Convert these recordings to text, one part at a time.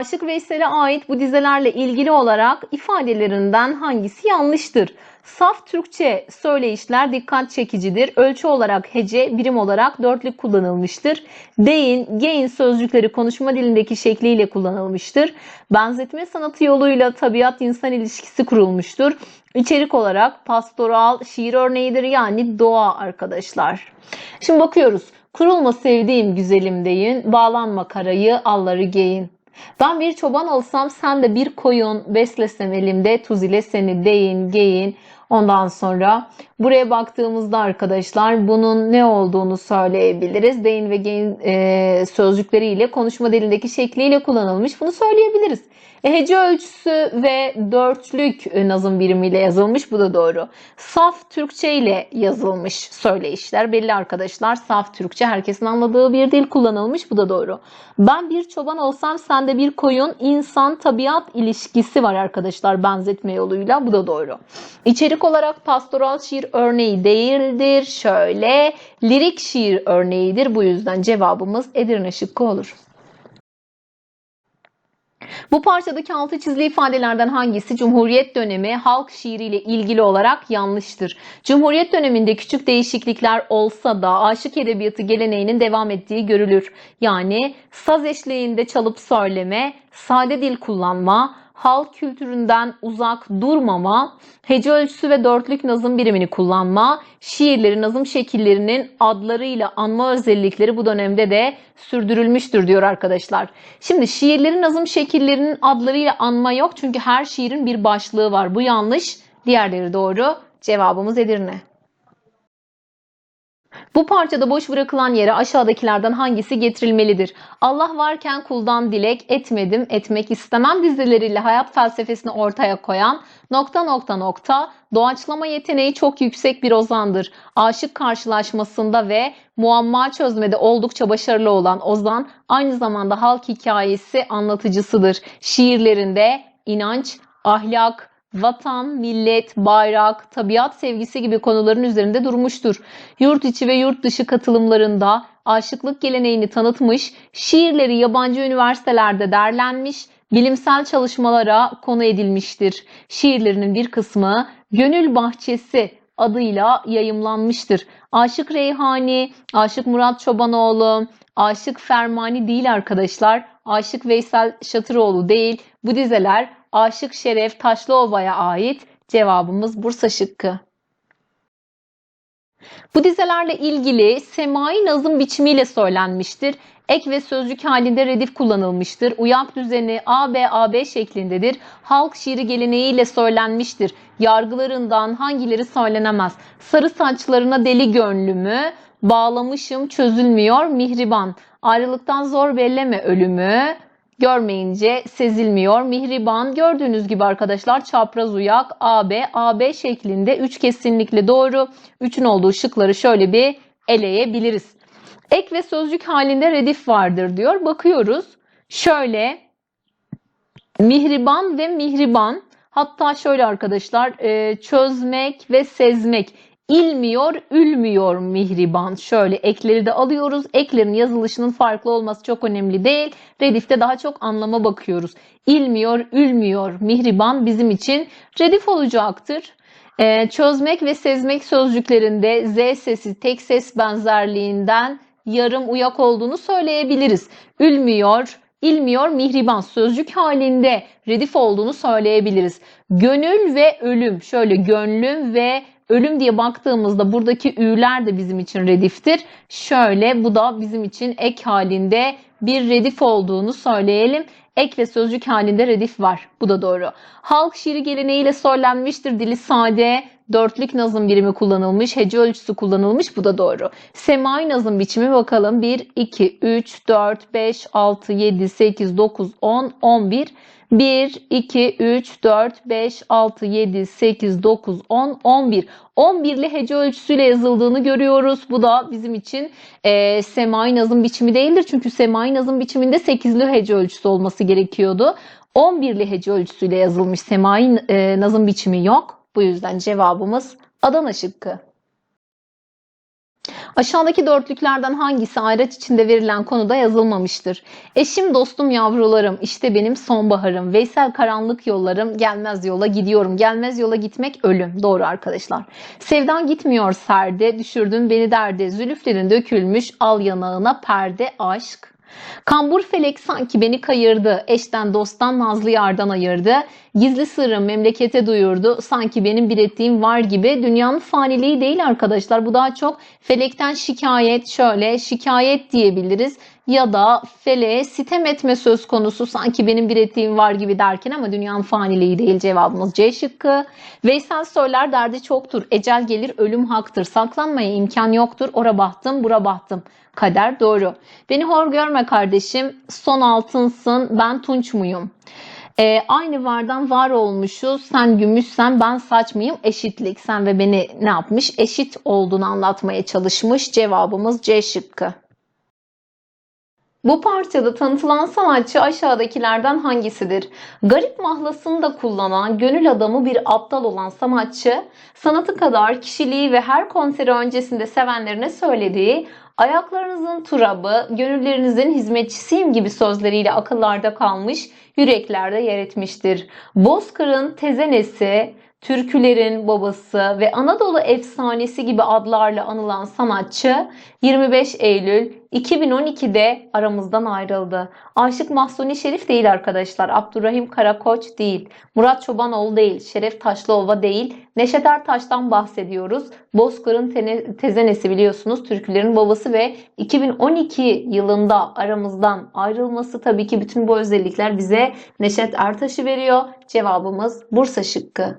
Aşık Veysel'e ait bu dizelerle ilgili olarak ifadelerinden hangisi yanlıştır? Saf Türkçe söyleyişler dikkat çekicidir. Ölçü olarak hece, birim olarak dörtlük kullanılmıştır. Deyin, geyin sözcükleri konuşma dilindeki şekliyle kullanılmıştır. Benzetme sanatı yoluyla tabiat-insan ilişkisi kurulmuştur. İçerik olarak pastoral şiir örneğidir yani doğa arkadaşlar. Şimdi bakıyoruz. Kurulma sevdiğim güzelim deyin, bağlanma karayı, alları geyin. Ben bir çoban olsam sen de bir koyun beslesem elimde tuz ile seni deyin geyin. Ondan sonra buraya baktığımızda arkadaşlar bunun ne olduğunu söyleyebiliriz. Deyin ve geyin e, sözcükleriyle konuşma dilindeki şekliyle kullanılmış. Bunu söyleyebiliriz. E, hece ölçüsü ve dörtlük nazım birimiyle yazılmış. Bu da doğru. Saf Türkçe ile yazılmış söyleyişler. Belli arkadaşlar saf Türkçe herkesin anladığı bir dil kullanılmış. Bu da doğru. Ben bir çoban olsam sen de bir koyun insan tabiat ilişkisi var arkadaşlar benzetme yoluyla. Bu da doğru. İçerik olarak pastoral şiir örneği değildir. Şöyle lirik şiir örneğidir. Bu yüzden cevabımız Edirne şıkkı olur. Bu parçadaki altı çizili ifadelerden hangisi Cumhuriyet dönemi halk şiiriyle ilgili olarak yanlıştır? Cumhuriyet döneminde küçük değişiklikler olsa da aşık edebiyatı geleneğinin devam ettiği görülür. Yani saz eşliğinde çalıp söyleme, sade dil kullanma, halk kültüründen uzak durmama, hece ölçüsü ve dörtlük nazım birimini kullanma, şiirleri nazım şekillerinin adlarıyla anma özellikleri bu dönemde de sürdürülmüştür diyor arkadaşlar. Şimdi şiirlerin nazım şekillerinin adlarıyla anma yok çünkü her şiirin bir başlığı var. Bu yanlış, diğerleri doğru. Cevabımız Edirne. Bu parçada boş bırakılan yere aşağıdakilerden hangisi getirilmelidir? Allah varken kuldan dilek etmedim, etmek istemem dizeleriyle hayat felsefesini ortaya koyan nokta nokta nokta doğaçlama yeteneği çok yüksek bir ozandır. Aşık karşılaşmasında ve muamma çözmede oldukça başarılı olan ozan aynı zamanda halk hikayesi anlatıcısıdır. Şiirlerinde inanç, ahlak, vatan, millet, bayrak, tabiat sevgisi gibi konuların üzerinde durmuştur. Yurt içi ve yurt dışı katılımlarında aşıklık geleneğini tanıtmış, şiirleri yabancı üniversitelerde derlenmiş, bilimsel çalışmalara konu edilmiştir. Şiirlerinin bir kısmı Gönül Bahçesi adıyla yayımlanmıştır. Aşık Reyhani, Aşık Murat Çobanoğlu, Aşık Fermani değil arkadaşlar. Aşık Veysel Şatıroğlu değil. Bu dizeler Aşık Şeref Taşlıova'ya ait. Cevabımız Bursa şıkkı. Bu dizelerle ilgili semai nazım biçimiyle söylenmiştir. Ek ve sözcük halinde redif kullanılmıştır. Uyak düzeni AB AB şeklindedir. Halk şiiri geleneğiyle söylenmiştir. Yargılarından hangileri söylenemez? Sarı saçlarına deli gönlümü, bağlamışım çözülmüyor mihriban. Ayrılıktan zor belleme ölümü, görmeyince sezilmiyor. Mihriban gördüğünüz gibi arkadaşlar çapraz uyak AB AB şeklinde 3 kesinlikle doğru. 3'ün olduğu şıkları şöyle bir eleyebiliriz. Ek ve sözcük halinde redif vardır diyor. Bakıyoruz. Şöyle mihriban ve mihriban hatta şöyle arkadaşlar e, çözmek ve sezmek İlmiyor, ülmüyor mihriban. Şöyle ekleri de alıyoruz. Eklerin yazılışının farklı olması çok önemli değil. Redifte daha çok anlama bakıyoruz. İlmiyor, ülmüyor mihriban bizim için redif olacaktır. Ee, çözmek ve sezmek sözcüklerinde Z sesi tek ses benzerliğinden yarım uyak olduğunu söyleyebiliriz. Ülmüyor, ilmiyor mihriban sözcük halinde redif olduğunu söyleyebiliriz. Gönül ve ölüm şöyle gönlüm ve ölüm diye baktığımızda buradaki ü'ler de bizim için rediftir. Şöyle bu da bizim için ek halinde bir redif olduğunu söyleyelim. Ek ve sözcük halinde redif var. Bu da doğru. Halk şiiri geleneğiyle söylenmiştir. Dili sade, dörtlük nazım birimi kullanılmış, hece ölçüsü kullanılmış. Bu da doğru. Semai nazım biçimi bakalım. 1, 2, 3, 4, 5, 6, 7, 8, 9, 10, 11, 1, 2, 3, 4, 5, 6, 7, 8, 9, 10, 11. 11'li hece ölçüsüyle yazıldığını görüyoruz. Bu da bizim için e, semai nazım biçimi değildir. Çünkü semai nazım biçiminde 8'li hece ölçüsü olması gerekiyordu. 11'li hece ölçüsüyle yazılmış semai e, nazım biçimi yok. Bu yüzden cevabımız Adana şıkkı. Aşağıdaki dörtlüklerden hangisi ayraç içinde verilen konuda yazılmamıştır? Eşim, dostum, yavrularım, işte benim sonbaharım, Veysel karanlık yollarım, gelmez yola gidiyorum. Gelmez yola gitmek ölüm. Doğru arkadaşlar. Sevdan gitmiyor serde, düşürdün beni derde, zülüflerin dökülmüş, al yanağına perde aşk. Kambur felek sanki beni kayırdı, eşten dosttan nazlı yardan ayırdı. Gizli sırrım memlekete duyurdu, sanki benim bir ettiğim var gibi. Dünyanın faniliği değil arkadaşlar, bu daha çok felekten şikayet, şöyle şikayet diyebiliriz. Ya da feleğe sitem etme söz konusu sanki benim bir ettiğim var gibi derken ama dünyanın faniliği değil cevabımız C şıkkı. Veysel söyler derdi çoktur, ecel gelir ölüm haktır, saklanmaya imkan yoktur, ora bahtım bura bahtım. Kader doğru. Beni hor görme kardeşim. Son altınsın. Ben tunç muyum? Ee, aynı vardan var olmuşuz. Sen gümüşsen ben saç mıyım? Eşitlik. Sen ve beni ne yapmış? Eşit olduğunu anlatmaya çalışmış. Cevabımız C şıkkı. Bu parçada tanıtılan sanatçı aşağıdakilerden hangisidir? Garip mahlasını da kullanan, gönül adamı bir aptal olan sanatçı, sanatı kadar kişiliği ve her konseri öncesinde sevenlerine söylediği ayaklarınızın turabı, gönüllerinizin hizmetçisiyim gibi sözleriyle akıllarda kalmış, yüreklerde yer etmiştir. Bozkır'ın tezenesi, türkülerin babası ve Anadolu efsanesi gibi adlarla anılan sanatçı 25 Eylül 2012'de aramızdan ayrıldı. Aşık Mahsuni Şerif değil arkadaşlar. Abdurrahim Karakoç değil. Murat Çobanoğlu değil. Şeref Taşlıova değil. Neşet Ertaş'tan bahsediyoruz. Bozkır'ın tezenesi biliyorsunuz. Türkülerin babası ve 2012 yılında aramızdan ayrılması tabii ki bütün bu özellikler bize Neşet Ertaş'ı veriyor. Cevabımız Bursa şıkkı.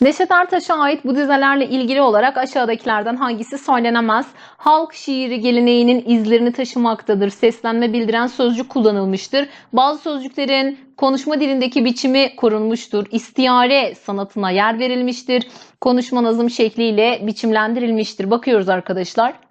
Neşet Ertaş'a ait bu dizelerle ilgili olarak aşağıdakilerden hangisi söylenemez? Halk şiiri geleneğinin izlerini taşımaktadır. Seslenme bildiren sözcük kullanılmıştır. Bazı sözcüklerin konuşma dilindeki biçimi korunmuştur. İstiyare sanatına yer verilmiştir. Konuşma nazım şekliyle biçimlendirilmiştir. Bakıyoruz arkadaşlar.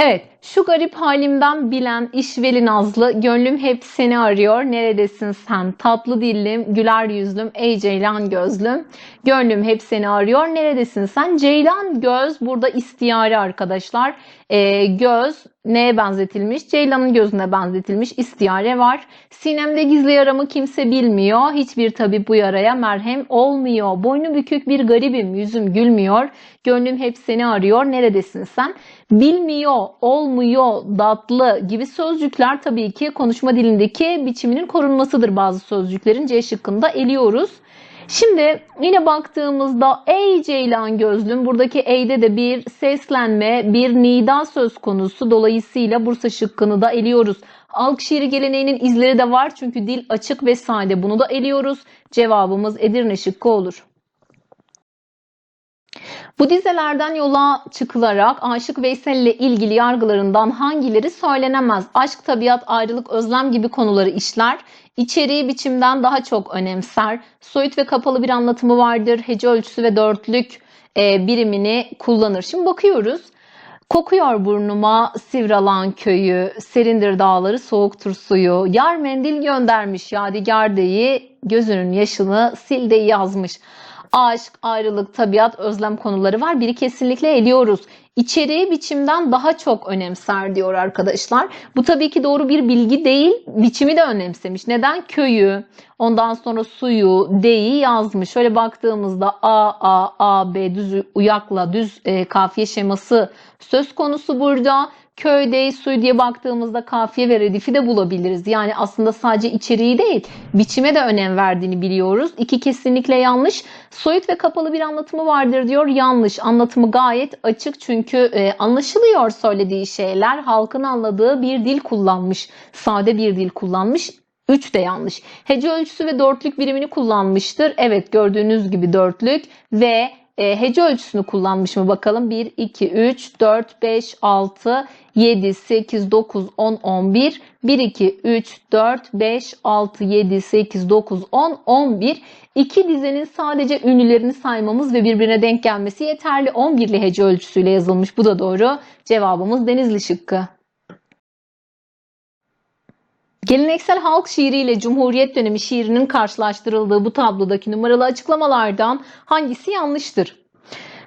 Evet, şu garip halimden bilen işveli nazlı, gönlüm hep seni arıyor. Neredesin sen? Tatlı dillim, güler yüzlüm, ey ceylan gözlüm. Gönlüm hep seni arıyor. Neredesin sen? Ceylan göz burada istiyare arkadaşlar. Ee, göz neye benzetilmiş? Ceylanın gözüne benzetilmiş. İstiyare var. Sinemde gizli yaramı kimse bilmiyor. Hiçbir tabip bu yaraya merhem olmuyor. Boynu bükük bir garibim, yüzüm gülmüyor. Gönlüm hep seni arıyor. Neredesin sen? Bilmiyor, olmuyor, datlı gibi sözcükler tabii ki konuşma dilindeki biçiminin korunmasıdır bazı sözcüklerin. C şıkkında eliyoruz. Şimdi yine baktığımızda ey ceylan gözlüm buradaki eyde de bir seslenme, bir nida söz konusu. Dolayısıyla Bursa şıkkını da eliyoruz. Halk şiiri geleneğinin izleri de var çünkü dil açık ve sade. Bunu da eliyoruz. Cevabımız Edirne şıkkı olur. Bu dizelerden yola çıkılarak Aşık Veysel ile ilgili yargılarından hangileri söylenemez? Aşk, tabiat, ayrılık, özlem gibi konuları işler. İçeriği biçimden daha çok önemser. Soyut ve kapalı bir anlatımı vardır. Hece ölçüsü ve dörtlük e, birimini kullanır. Şimdi bakıyoruz. Kokuyor burnuma Sivralan köyü, serindir dağları soğuktur suyu. Yar mendil göndermiş yadigar deyi, gözünün yaşını sil deyi yazmış. Aşk, ayrılık, tabiat, özlem konuları var. Biri kesinlikle eliyoruz. İçeriği biçimden daha çok önemser diyor arkadaşlar. Bu tabii ki doğru bir bilgi değil. Biçimi de önemsemiş. Neden? Köyü, ondan sonra suyu, deyi yazmış. Şöyle baktığımızda A, A, A, B düz uyakla düz e, kafiye şeması söz konusu burada. Köy, suy diye baktığımızda kafiye ve redifi de bulabiliriz. Yani aslında sadece içeriği değil, biçime de önem verdiğini biliyoruz. İki kesinlikle yanlış. Soyut ve kapalı bir anlatımı vardır diyor. Yanlış. Anlatımı gayet açık çünkü e, anlaşılıyor söylediği şeyler. Halkın anladığı bir dil kullanmış. Sade bir dil kullanmış. 3 de yanlış. Hece ölçüsü ve dörtlük birimini kullanmıştır. Evet gördüğünüz gibi dörtlük ve e, hece ölçüsünü kullanmış mı bakalım. 1, 2, 3, 4, 5, 6, 7, 8, 9, 10, 11. 1, 2, 3, 4, 5, 6, 7, 8, 9, 10, 11. İki dizenin sadece ünlülerini saymamız ve birbirine denk gelmesi yeterli. 11'li hece ölçüsüyle yazılmış. Bu da doğru. Cevabımız Denizli şıkkı. Geleneksel halk şiiri ile Cumhuriyet dönemi şiirinin karşılaştırıldığı bu tablodaki numaralı açıklamalardan hangisi yanlıştır?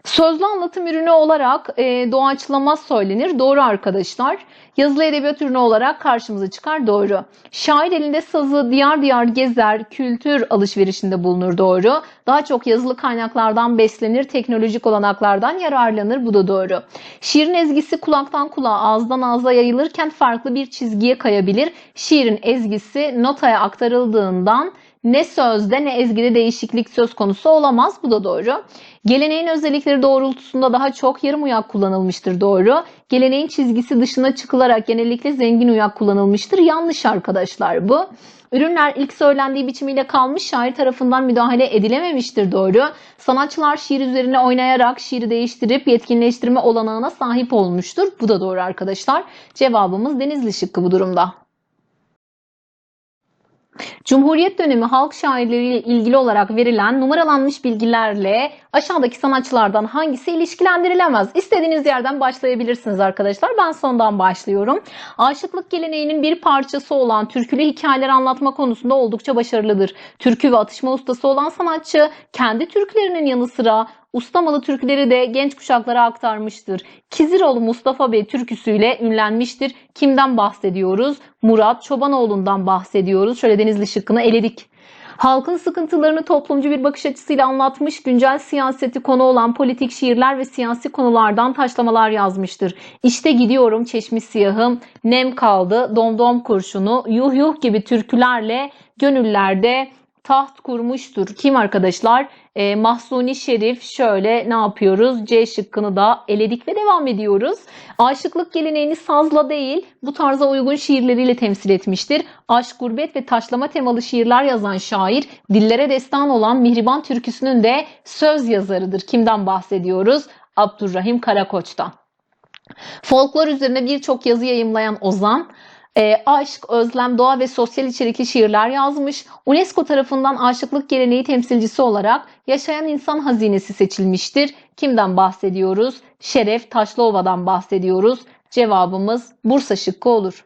Sözlü anlatım ürünü olarak e, doğaçlama söylenir. Doğru arkadaşlar. Yazılı edebiyat ürünü olarak karşımıza çıkar. Doğru. Şair elinde sazı diyar diyar gezer, kültür alışverişinde bulunur. Doğru. Daha çok yazılı kaynaklardan beslenir, teknolojik olanaklardan yararlanır. Bu da doğru. Şiirin ezgisi kulaktan kulağa, ağızdan ağza yayılırken farklı bir çizgiye kayabilir. Şiirin ezgisi notaya aktarıldığından ne sözde ne ezgide değişiklik söz konusu olamaz. Bu da doğru. Geleneğin özellikleri doğrultusunda daha çok yarım uyak kullanılmıştır. Doğru. Geleneğin çizgisi dışına çıkılarak genellikle zengin uyak kullanılmıştır. Yanlış arkadaşlar bu. Ürünler ilk söylendiği biçimiyle kalmış, şair tarafından müdahale edilememiştir doğru. Sanatçılar şiir üzerine oynayarak şiiri değiştirip yetkinleştirme olanağına sahip olmuştur. Bu da doğru arkadaşlar. Cevabımız Denizli şıkkı bu durumda. Cumhuriyet dönemi halk şairleriyle ilgili olarak verilen numaralanmış bilgilerle aşağıdaki sanatçılardan hangisi ilişkilendirilemez? İstediğiniz yerden başlayabilirsiniz arkadaşlar. Ben sondan başlıyorum. Aşıklık geleneğinin bir parçası olan türkülü hikayeler anlatma konusunda oldukça başarılıdır. Türkü ve atışma ustası olan sanatçı kendi türkülerinin yanı sıra Ustamalı türküleri de genç kuşaklara aktarmıştır. Kiziroğlu Mustafa Bey türküsüyle ünlenmiştir. Kimden bahsediyoruz? Murat Çobanoğlu'ndan bahsediyoruz. Şöyle Denizli şıkkını eledik. Halkın sıkıntılarını toplumcu bir bakış açısıyla anlatmış, güncel siyaseti konu olan politik şiirler ve siyasi konulardan taşlamalar yazmıştır. İşte gidiyorum çeşmi siyahım, nem kaldı, domdom kurşunu, yuh yuh gibi türkülerle gönüllerde taht kurmuştur. Kim arkadaşlar? E, Mahsuni Şerif şöyle ne yapıyoruz? C şıkkını da eledik ve devam ediyoruz. Aşıklık geleneğini sazla değil bu tarza uygun şiirleriyle temsil etmiştir. Aşk, gurbet ve taşlama temalı şiirler yazan şair dillere destan olan Mihriban türküsünün de söz yazarıdır. Kimden bahsediyoruz? Abdurrahim Karakoç'tan. Folklor üzerine birçok yazı yayımlayan Ozan, e, aşk, özlem, doğa ve sosyal içerikli şiirler yazmış. UNESCO tarafından aşıklık geleneği temsilcisi olarak yaşayan insan hazinesi seçilmiştir. Kimden bahsediyoruz? Şeref Taşlıova'dan bahsediyoruz. Cevabımız Bursa şıkkı olur.